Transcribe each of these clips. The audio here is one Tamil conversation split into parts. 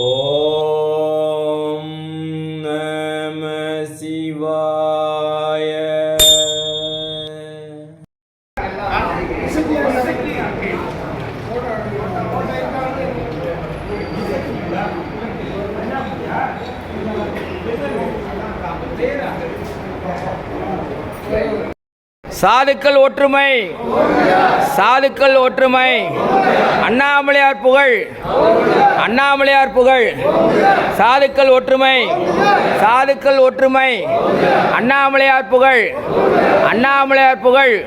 ओ சாதுக்கள் ஒற்றுமை. சாதுக்கள் ஒற்றுமை. அண்ணாமலையார் புகழ். அண்ணாமலையார் புகழ். சாதுக்கள் ஒற்றுமை. சாதுக்கள் ஒற்றுமை. அண்ணாமலையார் புகழ். அண்ணாமலையார் புகழ்.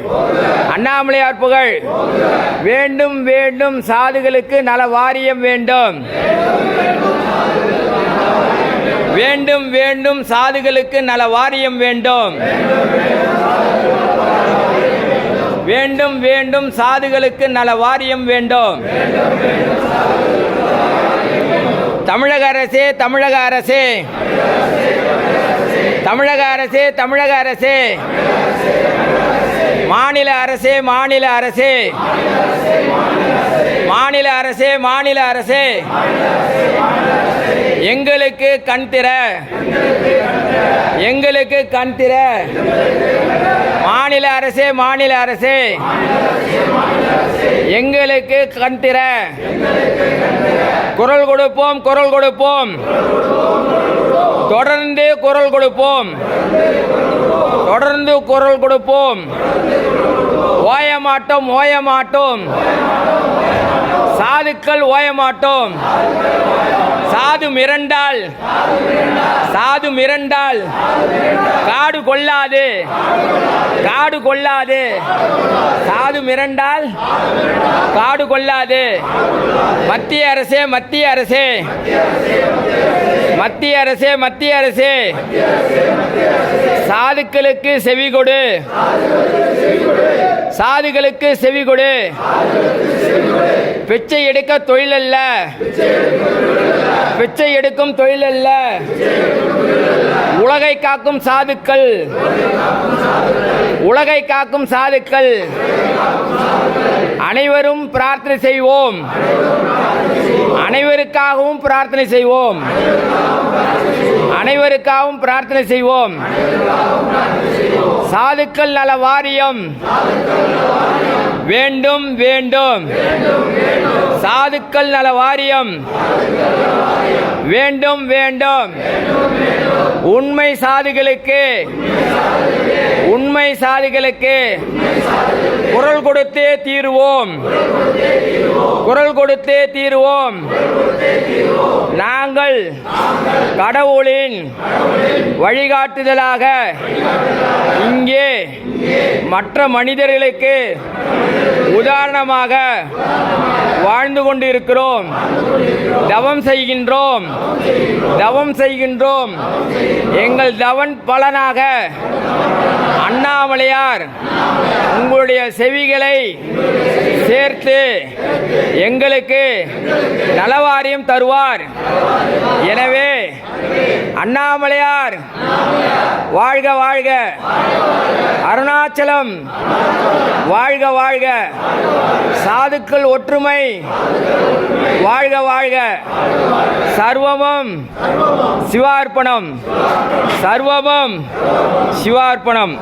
அண்ணாமலையார் புகழ். வேண்டும் வேண்டும் சாதுகளுக்கு நல வாரியம் வேண்டும். வேண்டும் வேண்டும் சாதுகளுக்கு நல வாரியம் வேண்டும். வேண்டும் வேண்டும் சாதுகளுக்கு நல வாரியம் வேண்டும். தமிழக அரசே தமிழக அரசே. தமிழக அரசே தமிழக அரசே. மாநில அரசே மாநில அரசே. மாநில அரசே மாநில அரசே. எங்களுக்கு கண் திற. எங்களுக்கு கண் திற. மாநில அரசே மாநில அரசே. எங்களுக்கு கண் திற. குரல் கொடுப்போம் குரல் கொடுப்போம். தொடர்ந்து குரல் கொடுப்போம். தொடர்ந்து குரல் கொடுப்போம். ஓய மாட்டோம் ஓய மாட்டோம் சாதுக்கள் ஓய மாட்டோம் சாது மிரண்டால் சாது மிரண்டால் காடு கொள்ளாது காடு கொள்ளாது. சாது மிரண்டால் காடு கொள்ளாது. மத்திய அரசே மத்திய அரசே. மத்திய அரசே மத்திய அரசே. சாதுக்களுக்கு செவி கொடு. சாதுகளுக்கு செவி கொடு. பிச்சை எடுக்க தொழில் அல்ல பிச்சை எடுக்கும் தொழில் அல்ல உலகை காக்கும் சாதுக்கள். உலகை காக்கும் சாதுக்கள். அனைவரும் பிரார்த்தனை செய்வோம். அனைவருக்காகவும் பிரார்த்தனை செய்வோம். அனைவருக்காகவும் பிரார்த்தனை செய்வோம். சாதுக்கள் நல வாரியம். வேண்டும் வேண்டும். சாதுக்கள் நல வாரியம். வேண்டும் வேண்டும். உண்மை சாதுகளுக்கு. உண்மை சாதிகளுக்கு குரல் கொடுத்தே தீருவோம். குரல் கொடுத்தே தீருவோம். நாங்கள் கடவுளின் வழிகாட்டுதலாக இங்கே மற்ற மனிதர்களுக்கு உதாரணமாக வாழ்ந்து கொண்டிருக்கிறோம். தவம் செய்கின்றோம். தவம் செய்கின்றோம். எங்கள் தவன் பலனாக அண்ணாமலையார் உங்களுடைய செவிகளை சேர்த்து எங்களுக்கு நலவாரியம் தருவார். எனவே அண்ணாமலையார். வாழ்க வாழ்க. அருணாச்சலம். வாழ்க வாழ்க. சாதுக்கள் ஒற்றுமை. வாழ்க வாழ்க. சர்வமும் சிவார்ப்பணம். சர்வமும் சிவார்ப்பணம்.